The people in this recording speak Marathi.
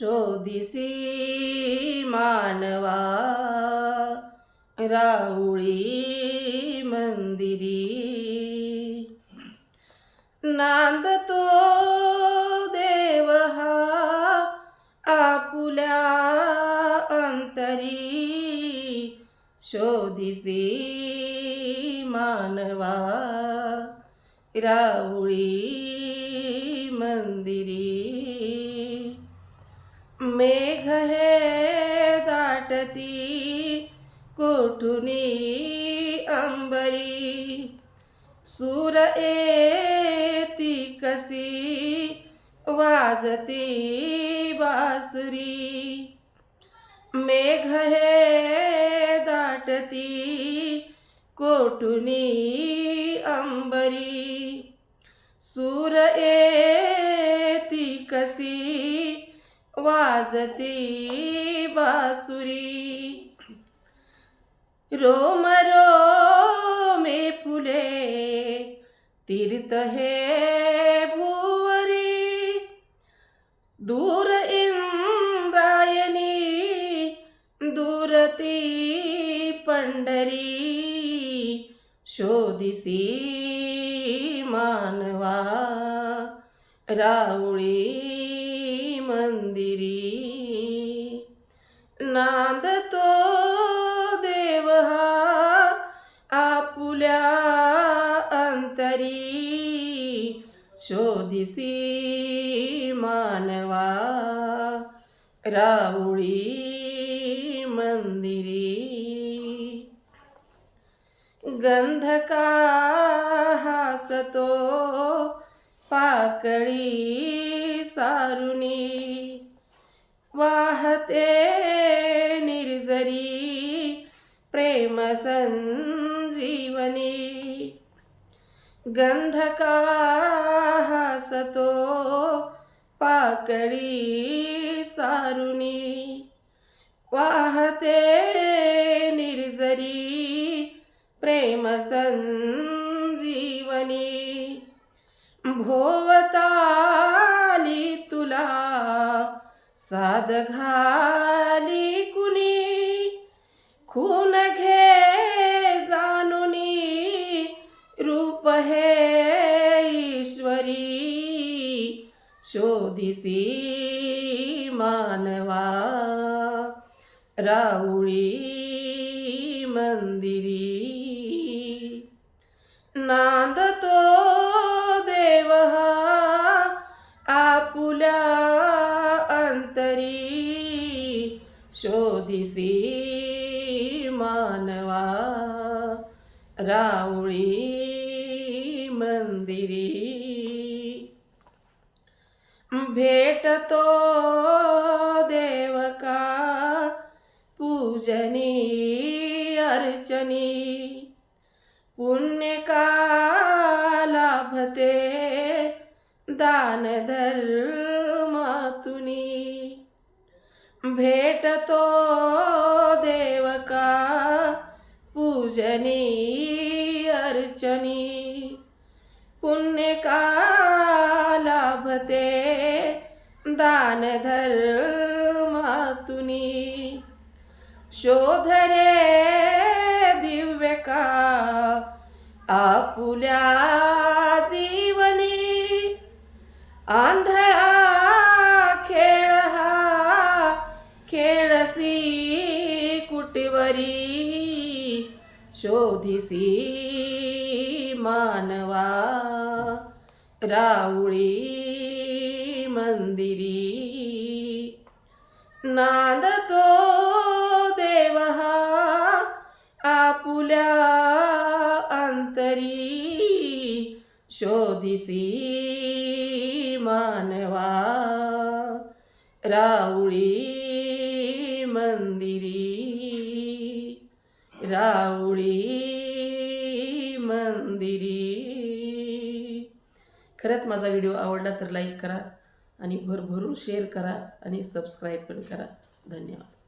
शोधिसी मानवा राऊळी मंदिरी. नांदतो देव हा आपुल्या अंतरी. शोधिसी मानवा राऊळी मंदिरी. मेघ हे दाटती कोठुनी अंबरी? सूर एती कसी वाजती बासुरी? मेघ हे दाटती कोठुनी अंबरी? सूर एती कसी वाजती बासुरी. रोम रोमे फुले तीर्थ हे भुवरी. दूर इंद्रायणी दूरती पंढरी. शोधिसी मानवा रावळी मंदिरी. नांदतो देव हा आपुल्या अंतरी. शोधिसी मानवा राऊळी मंदिरी. गंधका हासतो पाकळी सारुणी वाहते निर्जरी प्रेम संजीवनी गंधका पाकळी सारुणी वाहते निर्जरी प्रेम भोवताली तुला. साद घाली कुणी? खून घे जानुनी रूप हे ईश्वरी. शोधिसी मानवा. राऊळी मंदिरी. नांदतो शोधिसी मानवा राऊळी मंदिरी. भेटतो देवका पूजनी अर्चनी. पुण्य का लाभते दान भेटतो देवका पूजनी अर्चनी. पुण्य का लाभते दान धर्मातुनी शोध रे दिव्य का आपुल्या जीवनी. आंधळा कुटिवरी शोधिसी मानवा राऊळी मंदिरी. नांदतो देव हा आपुल्या अंतरी शोधिसी मानवा राऊळी मंदिरी राऊळी मंदिरी खरंच माझा व्हिडिओ आवडला तर लाईक करा आणि भरभरून शेअर करा आणि सबस्क्राईब पण करा. धन्यवाद.